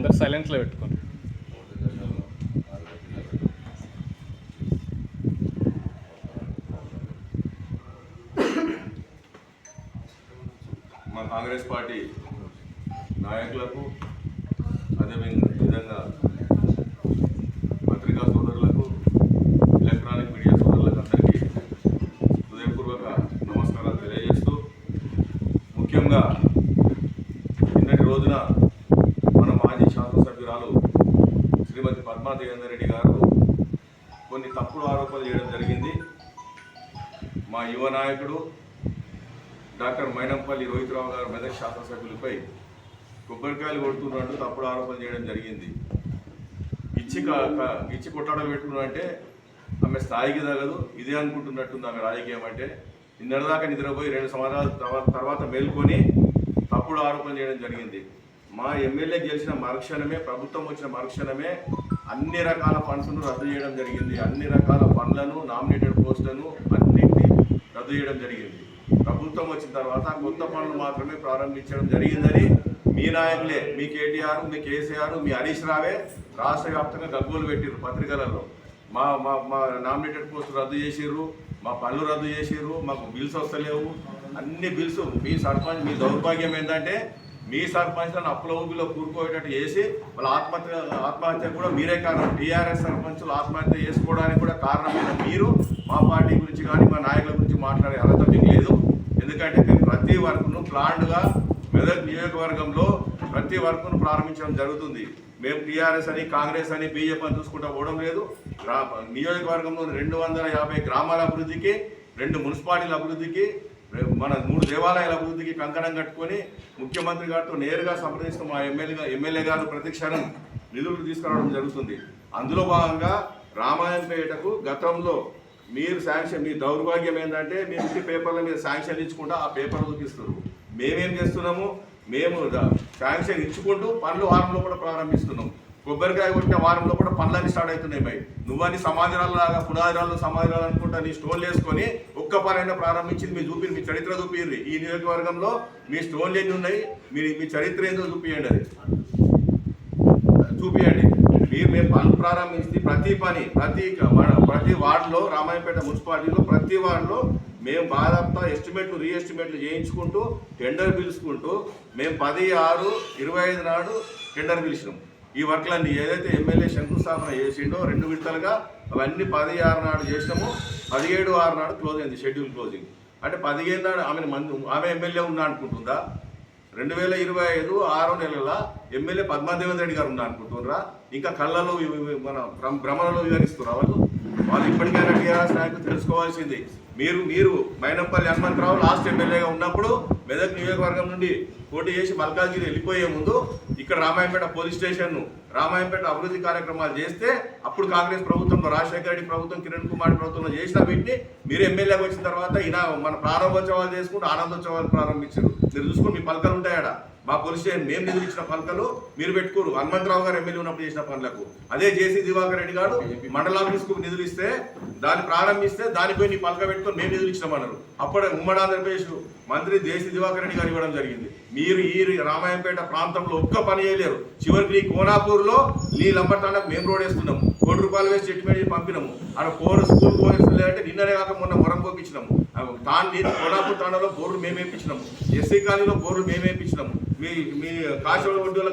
అందరు సైలెంట్లో పెట్టుకోండి. మా కాంగ్రెస్ పార్టీ నాయకులకు అదే విధంగా శ్రీమతి దేవేందర్ రెడ్డి గారు కొన్ని తప్పుడు ఆరోపణలు చేయడం జరిగింది. మా యువ నాయకుడు డాక్టర్ మైనంపల్లి రోహిత్రావు గారు మెదక్ శాసనసభ్యులపై కొబ్బరికాయలు కొడుతున్నట్టు తప్పుడు ఆరోపణ చేయడం జరిగింది. ఇచ్చి ఇచ్చి కొట్టడం పెట్టుకున్నారంటే ఆమె స్థాయికి తగదు. ఇదే అనుకుంటున్నట్టుంది ఆమె రాజకీయం అంటే. నిన్నటిదాకా నిద్రపోయి రెండు సంవత్సరాల తర్వాత మేల్కొని తప్పుడు ఆరోపణ చేయడం జరిగింది. మా ఎమ్మెల్యే గెలిచిన మరుక్షణమే ప్రభుత్వం వచ్చిన మరుక్షణమే అన్ని రకాల ఫండ్స్ను రద్దు చేయడం జరిగింది. అన్ని రకాల పనులను నామినేటెడ్ పోస్టులను అన్నింటినీ రద్దు చేయడం జరిగింది. ప్రభుత్వం వచ్చిన తర్వాత కొత్త పనులు మాత్రమే ప్రారంభించడం జరిగిందని మీ నాయకులే మీ కేటీఆర్ మీ కేసీఆర్ మీ హరీష్ రావే రాష్ట్ర వ్యాప్తంగా గగ్గోలు పెట్టిర్రు పత్రికలలో. మా మా మా నామినేటెడ్ పోస్టులు రద్దు చేసిర్రు మా పనులు రద్దు చేసిర్రు మాకు బిల్స్ వస్తలేవు. అన్ని బిల్స్ మీ సర్పంచ్ మీ దౌర్భాగ్యం ఏంటంటే మీ సర్పంచ్లను అప్పుల ఊబిలో కూరుకోయేటట్టు చేసి వాళ్ళ ఆత్మహత్య ఆత్మహత్య కూడా మీరే కారణం. టీఆర్ఎస్ సర్పంచులు ఆత్మహత్య చేసుకోవడానికి కూడా కారణమైన మీరు మా పార్టీ గురించి కానీ మా నాయకుల గురించి మాట్లాడే అర్హత లేదు. ఎందుకంటే మేము ప్రతి వర్క్ను ప్లాన్డ్గా మెదక్ నియోజకవర్గంలో ప్రతి వర్క్ను ప్రారంభించడం జరుగుతుంది. మేము టీఆర్ఎస్ అని కాంగ్రెస్ అని బీజేపీ అని చూసుకుంటూ పోవడం లేదు. గ్రా- నియోజకవర్గంలో రెండు వందల యాభై గ్రామాల అభివృద్ధికి రెండు మున్సిపాలిటీల అభివృద్ధికి మన మూడు దేవాలయాల అభివృద్ధికి కంకణం కట్టుకొని ముఖ్యమంత్రి గారితో నేరుగా సంప్రదిస్తూ. మా ఎమ్మెల్యే ఎమ్మెల్యే గారు ప్రతి క్షణం నిధులు తీసుకురావడం జరుగుతుంది. అందులో భాగంగా రామాయణపేటకు గతంలో మీరు శాంక్షన్ మీ దౌర్భాగ్యం ఏంటంటే మీ ఇంటి పేపర్ల మీద శాంక్షన్ ఇచ్చుకుంటా ఆ పేపర్ చూపిస్తారు మేమేం చేస్తున్నాము? మేము శాంక్షన్ ఇచ్చుకుంటూ పనులు వారంలో కూడా ప్రారంభిస్తున్నాం. కొబ్బరికాయ కొట్టిన వారంలో కూడా పనులన్నీ స్టార్ట్ అవుతున్నాయి. భయ్ నువ్వని లాగా పునాదిరాలు సమాధిరాలు అనుకుంటా నీ స్టోన్లు వేసుకొని ఒక్క పనైనా ప్రారంభించింది మీరు చూపి మీ చరిత్ర చూపియండి ఈ నియోజకవర్గంలో మీ స్టోన్లు ఎన్ని ఉన్నాయి? మీ మీ చరిత్ర ఏందో చూపియండి అది. చూపియండి. మీరు మేము పనులు ప్రారంభించి ప్రతి పని ప్రతి ప్రతి వార్డులో రామాయపేట మున్సిపాలిటీలో ప్రతి వార్డులో మేము బాధాప్తా ఎస్టిమేట్లు రీఎస్టిమేట్లు చేయించుకుంటూ టెండర్ పిలుచుకుంటూ మేము పది ఆరు ఇరవై ఐదు నాడు టెండర్ పిలిచినాం. ఈ వర్క్లన్నీ ఏదైతే ఎమ్మెల్యే శంకుస్థాపన చేసిండో రెండు విడతలుగా అవన్నీ పది ఆరు నాడు చేసినాము పదిహేడు ఆరు నాడు క్లోజ్ అయింది షెడ్యూల్ క్లోజింగ్ అంటే పదిహేను నాడు ఆమె మంది ఆమె ఎమ్మెల్యే ఉన్నా అనుకుంటుందా? రెండు వేల ఇరవై ఐదు ఆరో నెలల ఎమ్మెల్యే పద్మాదేవేంద్ర రెడ్డి గారు ఉన్నారు అనుకుంటున్నారా ఇంకా కళ్ళలో ఇవి- మన భ్రమ- భ్రమలలో వివరిస్తున్నారు వాళ్ళు వాళ్ళు ఇప్పటికైనా టీఆర్ఎస్ నాయకులు తెలుసుకోవాల్సింది. మీరు మీరు మైనంపల్లి హనుమంతరావు లాస్ట్ ఎమ్మెల్యేగా ఉన్నప్పుడు మెదక్ నియోజకవర్గం నుండి పోటీ చేసి మల్కాజ్గిరి వెళ్ళిపోయే ముందు ఇక్కడ రామాయంపేట పోలీస్ స్టేషన్ను రామాయంపేట అభివృద్ధి కార్యక్రమాలు చేస్తే అప్పుడు కాంగ్రెస్ ప్రభుత్వంలో రాజశేఖర రెడ్డి ప్రభుత్వం కిరణ్ కుమార్ ప్రభుత్వంలో చేసిన వీటిని మీరు ఎమ్మెల్యేకి వచ్చిన తర్వాత ఈయన మన ప్రారంభోత్సవాలు చేసుకుంటూ ఆనందోత్సవాలు ప్రారంభించారు. మీరు చూసుకుని మీ పలకలు ఉంటాయాడ? మా పోలీస్ స్టేషన్ మేము నిధులు ఇచ్చిన పలకలు మీరు పెట్టుకోరు. హనుమంతరావు గారు ఎమ్మెల్యే ఉన్నప్పుడు చేసిన పనులకు అదే జేసీ దివాకర్ రెడ్డి గారు మండలాఫీస్కు నిధులు ఇస్తే దాన్ని ప్రారంభిస్తే దానిపై నీ పలక పెట్టుకొని మేము నిధులు ఇచ్చినామన్నారు అప్పుడే ఉమ్మడి ఆంధ్రప్రదేశ్ మంత్రి జేసీ దివాకర్ రెడ్డి గారు ఇవ్వడం జరిగింది. మీరు ఈ రామాయంపేట ప్రాంతంలో ఒక్క పని చేయలేరు. చివరికి నీ కోనాపూర్లో నీ లంబటాండకు మేము రోడ్ వేస్తున్నాము. కోటి రూపాయలు వేసి చెట్టు పంపినాము. అక్కడ కోరు స్కూల్ పోలీసులు అంటే నిన్ననే కాక మొన్న మొరం పోపించినాము తాను కోనాపూర్ తాండలో బోర్డు మేమేపించినాము. ఎస్సీ కాలనీలో బోర్డు మేమే మీ మీ కాశీల ఒడ్డుల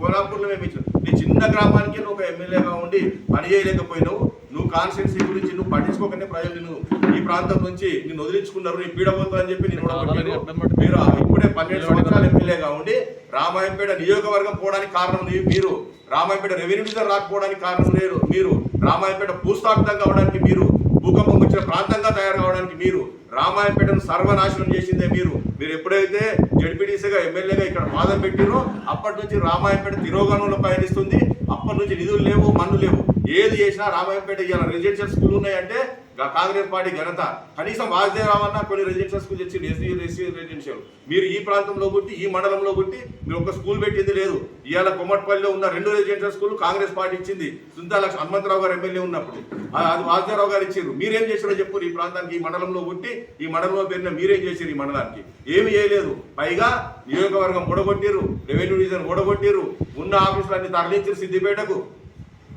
కోనాపూర్లో మేము ఇచ్చినాం నీ చిన్న గ్రామానికి నువ్వు ఒక ఎమ్మెల్యేగా ఉండి పని చేయలేకపోయినావు. నువ్వు కాన్స్టిట్యున్సీ గురించి నువ్వు పట్టించుకోకనే ప్రజలు నిన్ను ఈ ప్రాంతం నుంచి నిన్ను వదిలించుకున్నారు. నీ పీడబోతా అని చెప్పి నేను మీరు ఇప్పుడే పన్నెండు సంవత్సరాలు ఎమ్మెల్యేగా ఉండి రామాయంపేట నియోజకవర్గం పోవడానికి కారణం మీరు. రామాయంపేట రెవెన్యూ డివిజన్ రాకపోవడానికి కారణం లేరు. మీరు. రామాయంపేట భూస్థాపితం కావడానికి మీరు. భూకంపం వచ్చిన ప్రాంతంగా తయారు కావడానికి మీరు. రామాయణపేటను సర్వనాశనం చేసిందే మీరు. మీరు ఎప్పుడైతే జడ్పీటీసీగా ఎమ్మెల్యేగా ఇక్కడ పాదం పెట్టిరో అప్పటి నుంచి రామాయంపేట తిరోగణంలో పయనిస్తుంది. అప్పటి నుంచి నిధులు లేవు మన్ను లేవు. ఏది చేసినా రామాయంపేట ఇవాళ రెసిడెన్షియల్ స్కూల్ ఉన్నాయంటే కాంగ్రెస్ పార్టీ ఘనత. కనీసం వాసుదేవరావు అన్న కొన్ని రెసిడెన్షియల్ స్కూల్ తెచ్చింది ఎస్సీ ఎస్సీ రెసిడెన్షియల్ మీరు ఈ ప్రాంతంలో పుట్టి ఈ మండలంలో పుట్టి మీరు ఒక స్కూల్ పెట్టింది లేదు. ఇవాళ కొమ్మట్పల్లిలో ఉన్న రెండు రెసిడెన్షియల్ స్కూల్ కాంగ్రెస్ పార్టీ ఇచ్చింది. సుంతా లక్ష హనుమంతరావు గారు ఎమ్మెల్యే ఉన్నప్పుడు. అది వాసుదేవరావు గారు ఇచ్చారు మీరేం చేశారో చెప్పు ఈ ప్రాంతానికి ఈ మండలంలో పుట్టి ఈ మండలంలో పేరున మీరేం చేశారు ఈ మండలానికి? ఏమి చేయలేదు. పైగా నియోజకవర్గం ఓడగొట్టిరు రెవెన్యూ డివిజన్ ఓడగొట్టిరు ఉన్న ఆఫీసులన్నీ తరలించారు సిద్దిపేటకు.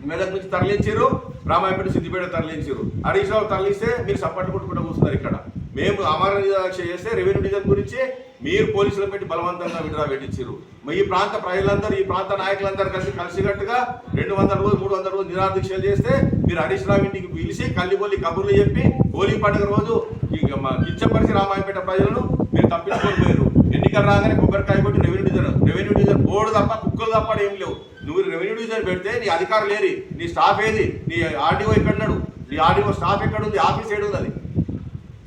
మెదక్ నుంచి తరలించారు రామాయపేట సిద్దిపేట తరలించారు హరీష్ రావు తరలిస్తే మీరు సపోర్ట్ కొట్టుకుంటూ కూర్చున్నారు ఇక్కడ. మేము అమర చేస్తే రెవెన్యూ డివిజన్ గురించి మీరు పోలీసులు పెట్టి బలవంతంగా విడుదల పెట్టించారు ఈ ప్రాంత ప్రజలందరూ ఈ ప్రాంత నాయకులందరూ కలిసి కలిసికట్టుగా రెండు వందల రోజులు మూడు వందల రోజులు నిరాదీక్షలు చేస్తే మీరు హరీష్ రావు ఇంటికి పిలిచి కల్లిబొల్లి కబుర్లు చెప్పి హోలీ పండుగ రోజు ఇక కించపరిచి రామాయపేట ప్రజలను మీరు తప్పించుకొని పోయారు ఎన్నికలు రాగానే కొబ్బరికాయ కొట్టి revenue division revenue division board తప్ప కుక్కలు తప్ప ఏం లేవు. నువ్వు రెవెన్యూ డివిజన్ పెడితే నీ అధికారులు లేరి నీ స్టాఫ్ ఏది నీ ఆర్డీఓ ఎక్కడున్నాడు నీ ఆర్డీఓ స్టాఫ్ ఎక్కడ ఉంది ఆఫీస్ ఏడు ఉంది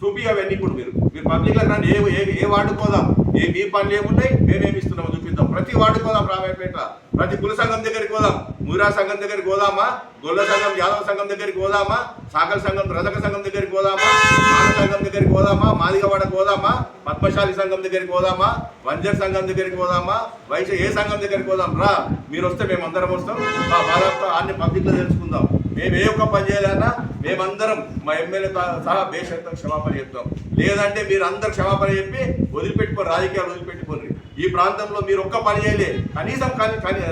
చూపి అవన్నీ ఇప్పుడు మీరు. మీరు పబ్లిక్లో కానీ ఏ ఏ వాడుకోదాం వార్డు పోదాం ఏ మీ పనులు ఏమున్నాయి మేమేమి చూపిద్దాం. ప్రతి వార్డు పోదాం రామాయపేట ప్రతి కుల సంఘం దగ్గరికి పోదాం. మురా సంఘం దగ్గరికి పోదామా? గొల్ల సంఘం యాదవ సంఘం దగ్గరికి పోదామా? సాకల సంఘం రజక సంఘం దగ్గరికి పోదామా? మాన సంఘం దగ్గరికి పోదామా? మాదిగవాడ పోదామా? పద్మశాలి సంఘం దగ్గరికి పోదామా? వంజర్ సంఘం దగ్గరికి పోదామా? వైశ్య ఏ సంఘం దగ్గరికి పోదాం? రా మీరు వస్తే మేమందరం వస్తాం. మా బాధతో అన్ని పబ్లిక్లో తెలుసుకుందాం. మేము ఏ ఒక్క పని చేయాలన్నా మేమందరం మా ఎమ్మెల్యే సహా బేషరతం క్షమాపణ చెప్తాం. లేదంటే మీరు అందరు క్షమాపణ చెప్పి వదిలిపెట్టుకోరు రాజకీయాలు వదిలిపెట్టుకోరు ఈ ప్రాంతంలో మీరు ఒక్క పని చేయలే కనీసం కానీ కానీ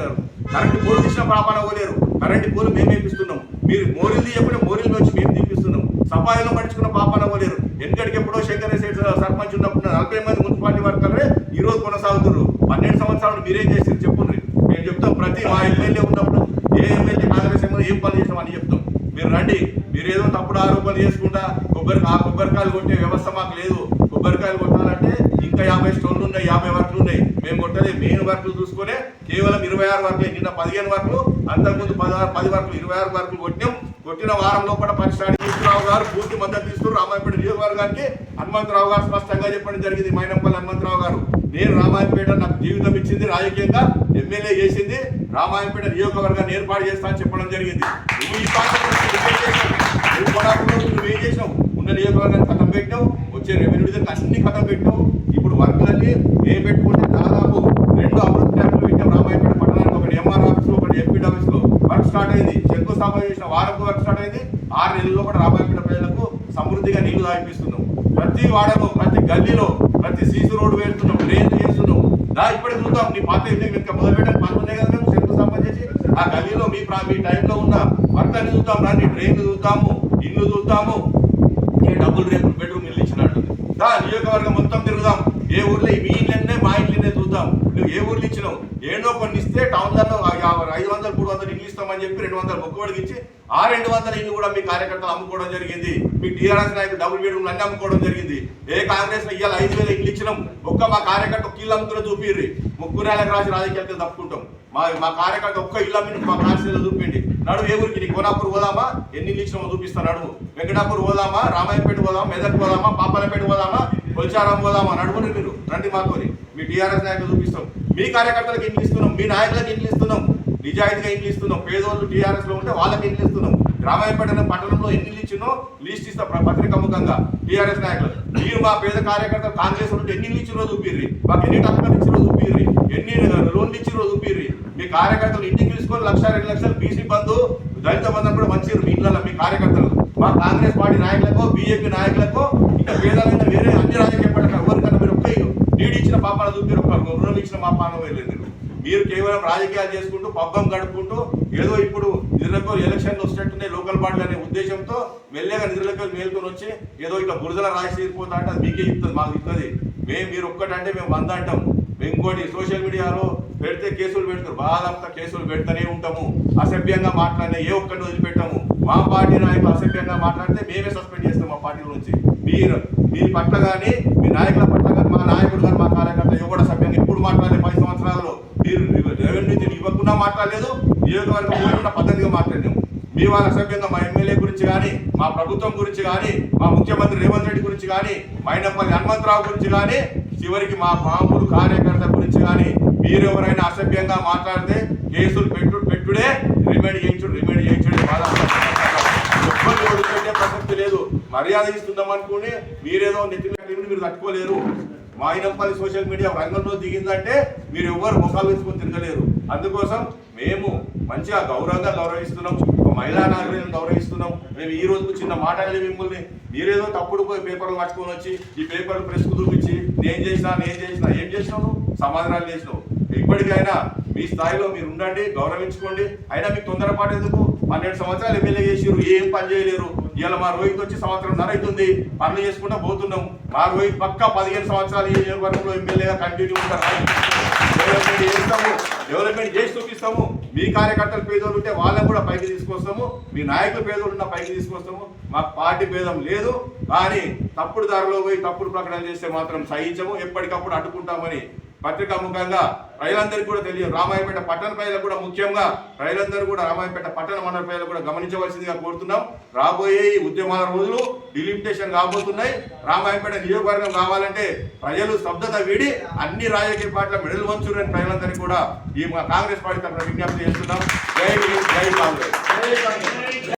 కరెంటు పోలు తీసిన పాపన పోలేరు. కరెంటు పోలు మేము వేపిస్తున్నాం మీరు మోరీలు తీయకుండా మోరీలు వచ్చి మేము తీపిస్తున్నాం. సఫాయిలో పడుచుకున్న పాపన పోలేరు. ఎందుకంటే ఎప్పుడో శంకర సర్పంచ్ ఉన్నప్పుడు నలభై మంది మున్సిపాలిటీ వర్కర్లే ఈ రోజు కొనసాగుతున్నారు. పన్నెండు సంవత్సరాలు మీరేం చేసి చెప్పుండ్రి. మేము చెప్తాం ప్రతి మా ఎమ్మెల్యే ఉన్నప్పుడు ఏ ఎమ్మెల్యే కాంగ్రెస్ ఎమ్మెల్యే ఏం పని చేసాం అని చెప్తాం. మీరు రండి. మీరు ఏదో తప్పుడు ఆరోపణలు చేసుకుంటా కొబ్బరి ఆ కొబ్బరికాయలు కొట్టే వ్యవస్థ మాకు లేదు. కొబ్బరికాయలు కొట్టాలంటే ఇంకా యాభై స్టోన్లు ఉన్నాయి యాభై వర్కులు ఉన్నాయి మేము కొట్టేది మెయిన్ వర్కులు చూసుకునే కేవలం ఇరవై ఆరు వర్కులే నిన్న పదిహేను వర్కులు అంతకుముందు పదహారు పది వర్కులు ఇరవై ఆరు వర్కులు కొట్టినాం. కొట్టిన వారంలో కూడా పరిశ్రమ తీసుకురావు గారు పూర్తి మద్దతు ఇస్తూ రామాయపేట నియోజకవర్గానికి హనుమంతరావు గారు స్పష్టంగా చెప్పడం జరిగింది. మైనంపల్లి హనుమంతరావు గారు నేను రామాయపేట నాకు జీవితం ఇచ్చింది రాజకీయంగా ఎమ్మెల్యే చేసింది. రామాయపేట నియోజకవర్గాన్ని ఏర్పాటు చేస్తా అని చెప్పడం జరిగింది. నువ్వు ఈ నువ్వేం చేసావు? ఉన్న నియోజకవర్గాన్ని కథం పెట్టావు వచ్చే రెవెన్యూ అన్ని కథం పెట్టావు ఇప్పుడు వర్కులన్నీ ఏం పెట్టుకుంటే దాదాపు రెండు అమృత్ ట్యాంకులు పెట్టాం రామాయపేట పట్టణానికి ఒకటి ఎంఆర్ ఆఫీస్ ఒకటి ఎంపీ ఆఫీస్లో వర్క్ స్టార్ట్ అయింది. శంకుస్థాపన చేసిన వారకు వర్క్ స్టార్ట్ అయింది. ఆరు నెలల్లో కూడా రామాయపేట ప్రజలకు సమృద్ధిగా నీళ్ళు తాగిపిస్తున్నాం ప్రతి వాడలో ప్రతి గల్లీలో ప్రతి సీసీ రోడ్డు వేస్తున్నాం డ్రైన్ చేస్తున్నాం. దా ఇప్పటికి చూద్దాం. నీ పాత ఇంటికి ఇంకా మొదలు పెట్టాలి. పనులు కదా మేము శంకుస్థాపన చేసి. ఆ గల్లీలో మీ ప్రా మీ టైంలో ఉన్న వర్క్ అన్ని చూద్దాం రండి డ్రైన్ చూద్దాము ఇల్లు చూద్దాము. ఏ డబుల్ రేపు బెడ్రూమ్ ఇల్లు ఇచ్చినట్టు దా నియోజకవర్గం మొత్తం తిరుగుదాం. ఏ ఊర్లో మీ ఇల్లు మా ఇల్లనే చూద్దాం. నువ్వు ఏ ఊర్లు ఇచ్చినావు ఏంటో కొన్ని ఇస్తే టౌన్లలో ఐదు వందలు మూడు వందలు ఇల్లు ఇస్తామని చెప్పి రెండు వందలు మొక్కుబడికి ఇచ్చి ఆ రెండు వందల ఇల్లు కూడా మీ కార్యకర్తలు అమ్ముకోవడం జరిగింది. మీ టీఆర్ఎస్ నాయకులు డబుల్ బెడ్రూమ్ అన్ని అమ్ముకోవడం జరిగింది. ఏ కాంగ్రెస్లో ఇవాళ ఐదు వేల ఇల్లు ఇచ్చినాం. ఒక్క మా కార్యకర్త ఒక్క ఇల్లు అమ్ముకునే చూపిర్రి. ముగ్గురు నెలలకు రాసి రాజకీయాలు తప్పుకుంటాం. మా మా కార్యకర్త ఒక్క ఇల్లు అమ్మి మా కాశీలో చూపిండి. నడు ఏ ఊరికి? నీ కోనాపూర్ పోదామా? ఎన్ని ఇల్లు ఇచ్చినామో చూపిస్తా నడువు వెంకటాపూర్ పోదామా? రామాయపేట పోదామా? మెదక్ పోదామా? పాపలపేట పోదామా? కొల్చారం పోదామా? నడువుని మీరు. రండి మాతోని మీ టీఆర్ఎస్ నాయకులు చూపిస్తాం. మీ కార్యకర్తలకు ఇండ్లు ఇస్తున్నాం మీ నాయకులకు ఇండ్లు ఇస్తున్నాం నిజాయితీగా ఇండ్లు ఇస్తున్నాం పేదోళ్ళు టీఆర్ఎస్లో ఉంటే వాళ్ళకి ఇండ్లు ఇస్తున్నాం రామాయపేట పట్టణంలో ఎన్ని ఇచ్చినో లిస్ట్ ఇస్తా పత్రిక ముఖంగా టీఆర్ఎస్ నాయకులు. మీరు మా పేద కార్యకర్తలు కాంగ్రెస్ ఉంటే ఎన్ని ఇచ్చినో చూపిర్రి. మాకు ఎన్ని టక్కలు ఇచ్చినో చూపిర్రి. ఎన్ని లోన్లు ఇచ్చినో చూపిర్రి. మీ కార్యకర్తలు ఇంటికి తీసుకొని లక్ష రెండు లక్షలు బీసీ బంధు దళిత బంధం కూడా మంచి మీ ఇళ్ళలో మీ కార్యకర్తలు. మా కాంగ్రెస్ పార్టీ నాయకులకు బీజేపీ నాయకులకు ఇంకా పేదలైన వేరే అన్ని రాజకీయ పార్టీలు ఎవరికన్నా మీరు ఒక్క నీడు ఇచ్చిన పాపాన చూపిరు ఒక రుణం ఇచ్చిన పాపాన వెళ్ళలేదు మీరు మీరు కేవలం రాజకీయాలు చేసుకుంటూ పబ్బం గడుపుకుంటూ ఏదో ఇప్పుడు నిధులకు ఎలక్షన్లు వస్తున్నట్టున్నాయి లోకల్ పార్టీలు అనే ఉద్దేశంతో వెళ్ళాక నిధులకు మేల్కొని వచ్చి ఏదో ఇట్లా బురదల రాసి తీరిపోతా అంటే అది మీకే ఇస్తుంది మాకు ఇస్తుంది మేము మీరు ఒక్కటంటే మేము వంద అంటాం మేము ఇంకోటి సోషల్ మీడియాలో పెడితే కేసులు పెడతారు బాధంతా కేసులు పెడతానే ఉంటాము. అసభ్యంగా మాట్లాడినా ఏ ఒక్కరిని వదిలిపెట్టాము. మా పార్టీ నాయకులు అసభ్యంగా మాట్లాడితే మేమే సస్పెండ్ చేస్తాం మా పార్టీ నుంచి. మీరు మీ పట్ల కానీ మీ నాయకుల పట్ల కానీ మా నాయకుడు కానీ మా కార్యకర్త ఎవరు సభ్యంగా ఎప్పుడు మాట్లాడలేదు పది సంవత్సరాల్లో. మీరు రెవెన్యూ ఇవ్వకుండా మాట్లాడలేదు నియోజకవర్గం పోయకుండా పద్ధతిగా మాట్లాడినాము మీ వాళ్ళ సభ్యంగా మా ఎమ్మెల్యే గురించి కానీ మా ప్రభుత్వం గురించి కానీ మా ముఖ్యమంత్రి రేవంత్ రెడ్డి గురించి కానీ మైనపల్లి హనుమంతరావు గురించి కానీ చివరికి మా మామూలు కార్యకర్త గురించి కానీ మీరు ఎవరైనా అసభ్యంగా మాట్లాడితే కేసులు పెట్టు పెట్టుడే రిమైండ్ చేయించుడు రిమైండ్ చేయించుడు బాధ ఎవ్వరు వదిలిపెట్టే ప్రసక్తి లేదు మర్యాద ఇస్తున్నాం అనుకుని మీరేదో నెత్తి మీరు తట్టుకోలేరు. మా అయినంపల్లి సోషల్ మీడియా రంగంలో దిగిందంటే మీరు ఎవ్వరు ముఖాలు వేసుకొని తిరగలేరు. అందుకోసం మేము మంచిగా గౌరవంగా గౌరవిస్తున్నాం. ఒక మహిళా నాయకులను గౌరవిస్తున్నాం. మేము ఈ రోజు చిన్న మాట్లాడలే మిమ్మల్ని. మీరేదో తప్పుడు పోయి పేపర్లు పట్టుకొని వచ్చి ఈ పేపర్లు ప్రెస్కు చూపించి నేను చేసినా నేను చేసినా ఏం చేసినావు సమాధానాలు చేసినావు. ఇప్పటికైనా మీ స్థాయిలో మీరు ఉండండి గౌరవించుకోండి. అయినా మీకు తొందరపాటు ఎందుకు? పన్నెండు సంవత్సరాలు ఎమ్మెల్యే చేసిరు ఏం పని చేయలేరు. ఇవాళ మా రోహిత్ వచ్చి సంవత్సరం నరైతుంది. పనులు చేసుకుంటా పోతున్నాం. మా రోహిత్ పక్క పదిహేను సంవత్సరాలు ఈ నియోజకవర్గంలో ఎమ్మెల్యేగా కంటిన్యూ ఉంటారు డెవలప్మెంట్ చేస్తాము. డెవలప్మెంట్ చేసి చూపిస్తాము. మీ కార్యకర్తలు పేదోళ్ళు ఉంటే వాళ్ళని కూడా పైకి తీసుకొస్తాము. మీ నాయకులు పేదోళ్ళు ఉన్న పైకి తీసుకొస్తాము. మా పార్టీ భేదం లేదు. కానీ తప్పుడు దారిలో పోయి తప్పుడు ప్రకటన చేస్తే మాత్రం సహించము. ఎప్పటికప్పుడు అడ్డుకుంటామని పత్రికా ముఖంగా రైలందరికీ కూడా తెలియదు. రామాయపేట పట్టణ ప్రజలకు కూడా ముఖ్యంగా రైలందరూ కూడా రామాయపేట పట్టణ మండల ప్రజలు కూడా గమనించవలసిందిగా కోరుతున్నాం. రాబోయే ఈ ఉద్యమాల రోజులు డిలిమిటేషన్ కాబోతున్నాయి. రామాయపేట నియోజకవర్గం కావాలంటే ప్రజలు స్తబ్దత వీడి అన్ని రాజకీయ పార్టీల మెడల్ వంచురని ప్రజలందరికీ కూడా ఈ కాంగ్రెస్ పార్టీ తరఫున విజ్ఞప్తి చేస్తున్నాం. జై జై కాంగ్రెస్.